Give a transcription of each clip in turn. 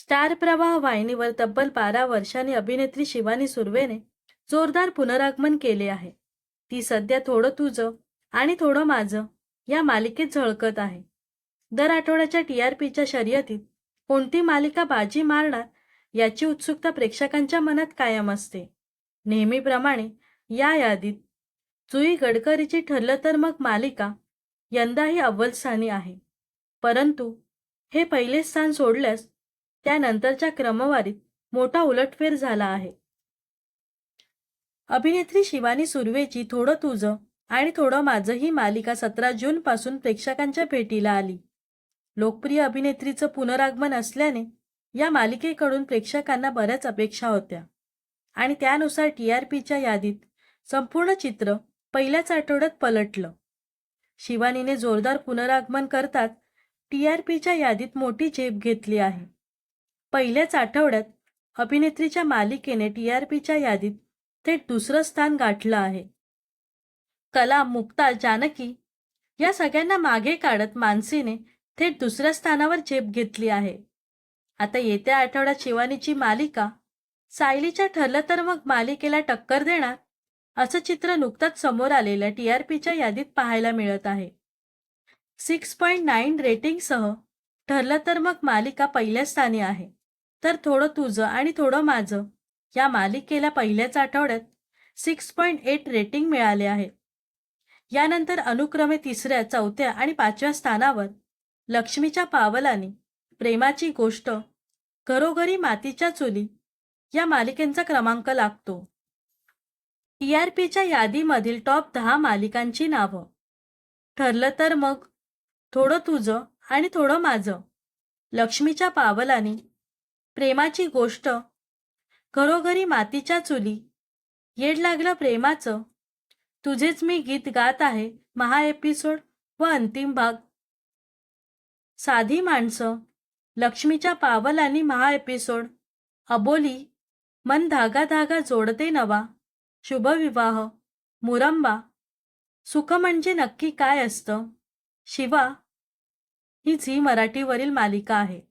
Star प्रवाह वाहिनीवर तब्बल बारा वर्षांनी अभिनेत्री शिवानी सुर्वेने जोरदार पुनरागमन केले आहे. ती सध्या थोडं तुझं आणि थोडं माझं या मालिकेत झळकत आहे. दर आठवड्याच्या टी आर पीच्या शर्यतीत कोणती मालिका बाजी मारणार याची उत्सुकता प्रेक्षकांच्या मनात कायम असते. नेहमीप्रमाणे या यादीत जुई गडकरीची ठरलं तर मग मालिका यंदाही अव्वल स्थानी आहे. परंतु हे पहिले स्थान सोडल्यास त्यानंतरच्या क्रमवारीत मोठा उलटफेर झाला आहे. अभिनेत्री शिवानी सुर्वेची थोडं तुझं आणि थोडं माझं ही मालिका सतरा जून पासून प्रेक्षकांच्या भेटीला आली. लोकप्रिय अभिनेत्रीचं पुनरागमन असल्याने या मालिकेकडून प्रेक्षकांना बऱ्याच अपेक्षा होत्या. आणि त्यानुसार टी आर पीच्या यादीत संपूर्ण चित्र पहिल्याच आठवड्यात पलटलं. शिवानीने जोरदार पुनरागमन करताच टी आर पीच्या यादीत मोठी झेप घेतली आहे. पहिल्याच आठवड्यात अभिनेत्रीच्या मालिकेने टी आर पीच्या यादीत थेट दुसरं स्थान गाठलं आहे. कला मुक्ता जानकी या सगळ्यांना मागे काढत मानसीने थेट दुसऱ्या स्थानावर झेप घेतली आहे. आता येत्या आठवड्यात शिवानीची मालिका सायलीच्या ठरलं तर मग मालिकेला टक्कर देणार असं चित्र नुकतंच समोर आलेल्या टी आर पीच्या यादीत पाहायला मिळत आहे. सिक्स पॉईंट नाईन रेटिंगसह ठरलं तर मग मालिका पहिल्या स्थानी आहे. तर थोडं तुझं आणि थोडं माझं या मालिकेला पहिल्याच आठवड्यात सिक्स पॉईंट एट रेटिंग मिळाले आहे. यानंतर अनुक्रमे तिसऱ्या चौथ्या आणि पाचव्या स्थानावर लक्ष्मीच्या पावलाने प्रेमाची गोष्ट घरोघरी मातीच्या चुली या मालिकेंचा क्रमांक लागतो. टी आर पीच्या यादीमधील टॉप दहा मालिकांची नावं. ठरलं तर मग थोडं तुझं आणि थोडं माझं. लक्ष्मीच्या पावलाने प्रेमाची गोष्ट. घरोघरी मातीच्या चुली. येड लागलं प्रेमाचं. तुझेच मी गीत गात आहे महा एपिसोड व अंतिम भाग. साधी माणसं. लक्ष्मीच्या पावल आणि महा एपिसोड. अबोली. मन धागा धागा जोडते नवा. शुभविवाह मुरंबा. सुख म्हणजे नक्की काय असतं? शिवा. ही झी मराठीवरील मालिका आहे.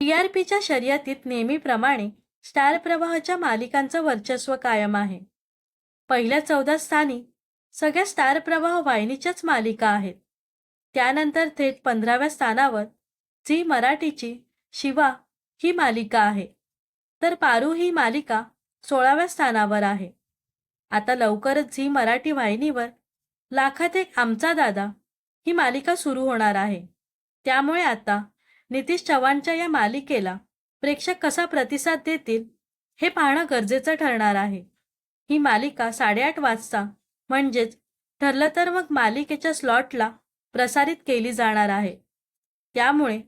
टी आर पीच्या शर्यतीत नेहमीप्रमाणे स्टार प्रवाहाच्या मालिकांचं वर्चस्व कायम आहे. पहिल्या चौदा स्थानी सगळ्या स्टार प्रवाह वाहिनीच्याच मालिका आहेत. त्यानंतर थेट पंधराव्या स्थानावर झी मराठीची शिवा ही मालिका आहे. तर पारू ही मालिका सोळाव्या स्थानावर आहे. आता लवकरच झी मराठी वाहिनीवर लाखात एक आमचा दादा ही मालिका सुरू होणार आहे. त्यामुळे आता नितीश चव्हाणच्या या मालिकेला प्रेक्षक कसा प्रतिसाद देतील हे पाहणं गरजेचं ठरणार आहे. ही मालिका साडेआठ वाजता म्हणजेच ठरलं तर मग मालिकेच्या स्लॉटला प्रसारित केली जाणार आहे. त्यामुळे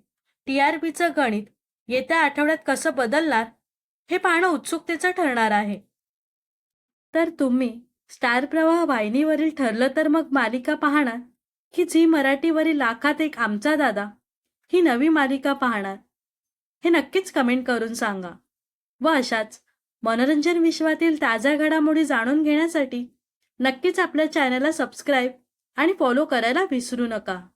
टी आर पीचं गणित येत्या आठवड्यात कसं बदलणार हे पाहणं उत्सुकतेचं ठरणार आहे. तर तुम्ही स्टार प्रवाह वाहिनीवरील ठरलं तर मग मालिका पाहणार की झी मराठीवरील लाखात एक आमचा दादा ही नवी मालिका पाहणार. हे नक्कीच कमेंट करून सांगा. व अशाच मनोरंजन विश्वातील ताज्या घडामोडी जाणून घेण्यासाठी नक्कीच आपल्या चॅनलला सबस्क्राईब आणि फॉलो करायला विसरू नका.